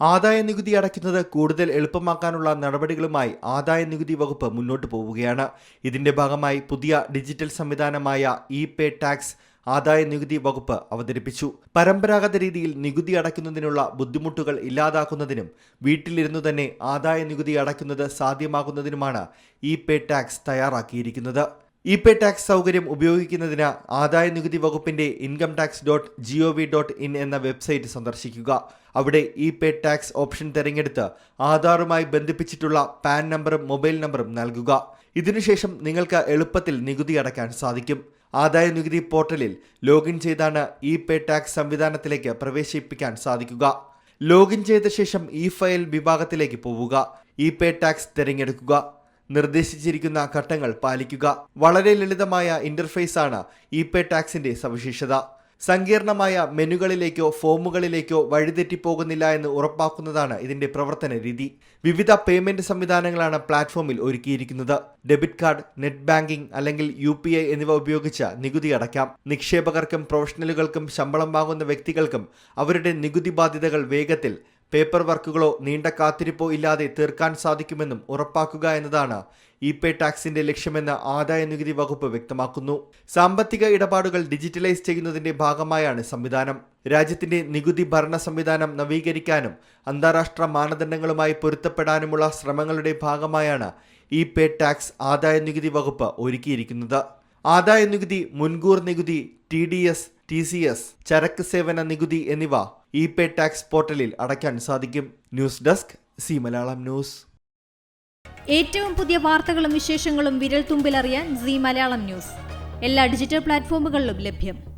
ആദായ നികുതി അടയ്ക്കുന്നത് കൂടുതൽ എളുപ്പമാക്കാനുള്ള നടപടികളുമായി ആദായ നികുതി വകുപ്പ് മുന്നോട്ട് പോവുകയാണ്. ഇതിന്റെ ഭാഗമായി പുതിയ ഡിജിറ്റൽ സംവിധാനമായ ഇ പേ ടാക്സ് ആദായ നികുതി വകുപ്പ് അവതരിപ്പിച്ചു. പരമ്പരാഗത രീതിയിൽ നികുതി അടയ്ക്കുന്നതിനുള്ള ബുദ്ധിമുട്ടുകൾ ഇല്ലാതാക്കുന്നതിനും വീട്ടിലിരുന്നു തന്നെ ആദായ നികുതി അടയ്ക്കുന്നത് സാധ്യമാക്കുന്നതിനുമാണ് ഇ പേ ടാക്സ് തയ്യാറാക്കിയിരിക്കുന്നത്. ഇ പേ ടാക്സ് സൗകര്യം ഉപയോഗിക്കുന്നതിന് ആദായ നികുതി വകുപ്പിന്റെ income tax dot G O V dot in എന്ന വെബ്സൈറ്റ് സന്ദർശിക്കുക. അവിടെ ഇ പേ ടാക്സ് ഓപ്ഷൻ തിരഞ്ഞെടുത്ത് ആധാറുമായി ബന്ധിപ്പിച്ചിട്ടുള്ള പാൻ നമ്പറും മൊബൈൽ നമ്പറും നൽകുക. ഇതിനുശേഷം നിങ്ങൾക്ക് എളുപ്പത്തിൽ നികുതി അടയ്ക്കാൻ സാധിക്കും. ആദായ നികുതി പോർട്ടലിൽ ലോഗിൻ ചെയ്താണ് ഇ പേ ടാക്സ് സംവിധാനത്തിലേക്ക് പ്രവേശിപ്പിക്കാൻ സാധിക്കുക. ലോഗിൻ ചെയ്ത ശേഷം ഇ ഫയൽ വിഭാഗത്തിലേക്ക് പോവുക. ഇ പേ ടാക്സ് തിരഞ്ഞെടുക്കുക. നിർദ്ദേശിച്ചിരിക്കുന്ന ഘട്ടങ്ങൾ പാലിക്കുക. വളരെ ലളിതമായ ഇന്റർഫേസ് ആണ് ഇ പേ ടാക്സിന്റെ സവിശേഷത. സങ്കീർണമായ മെനുകളിലേക്കോ ഫോമുകളിലേക്കോ വഴിതെറ്റിപ്പോകുന്നില്ല എന്ന് ഉറപ്പാക്കുന്നതാണ് ഇതിന്റെ പ്രവർത്തന രീതി. വിവിധ പേയ്മെന്റ് സംവിധാനങ്ങളാണ് പ്ലാറ്റ്ഫോമിൽ ഒരുക്കിയിരിക്കുന്നത്. ഡെബിറ്റ് കാർഡ് നെറ്റ് ബാങ്കിംഗ് അല്ലെങ്കിൽ യു എന്നിവ ഉപയോഗിച്ച് നികുതി അടയ്ക്കാം. നിക്ഷേപകർക്കും പ്രൊഫഷണലുകൾക്കും ശമ്പളം വാങ്ങുന്ന വ്യക്തികൾക്കും അവരുടെ നികുതി ബാധ്യതകൾ വേഗത്തിൽ പേപ്പർ വർക്കുകളോ നീണ്ട കാത്തിരിപ്പോ ഇല്ലാതെ തീർക്കാൻ സാധിക്കുമെന്നും ഉറപ്പാക്കുക എന്നതാണ് ഇ പേ ടാക്സിന്റെ ലക്ഷ്യമെന്ന് ആദായ നികുതി വകുപ്പ് വ്യക്തമാക്കുന്നു. സാമ്പത്തിക ഇടപാടുകൾ ഡിജിറ്റലൈസ് ചെയ്യുന്നതിന്റെ ഭാഗമായാണ് സംവിധാനം. രാജ്യത്തിന്റെ നികുതി ഭരണ സംവിധാനം നവീകരിക്കാനും അന്താരാഷ്ട്ര മാനദണ്ഡങ്ങളുമായി പൊരുത്തപ്പെടാനുമുള്ള ശ്രമങ്ങളുടെ ഭാഗമായാണ് ഇ പേ ടാക്സ് ആദായ നികുതി വകുപ്പ് ഒരുക്കിയിരിക്കുന്നത്. ആദായ നികുതി മുൻകൂർ നികുതി T D S T C S ചരക്ക് സേവന നികുതി എന്നിവ ഇ പേ ടാക്സ് പോർട്ടലിൽ അടയ്ക്കാൻ സാധിക്കും. News desk C Malayalam news. ഏറ്റവും പുതിയ വാർത്തകളും വിശേഷങ്ങളും വിരൽ തുമ്പിലറിയാൻ സി മലയാളം ന്യൂസ്. എല്ലാ ഡിജിറ്റൽ പ്ലാറ്റ്ഫോമുകളിലും ലഭ്യം.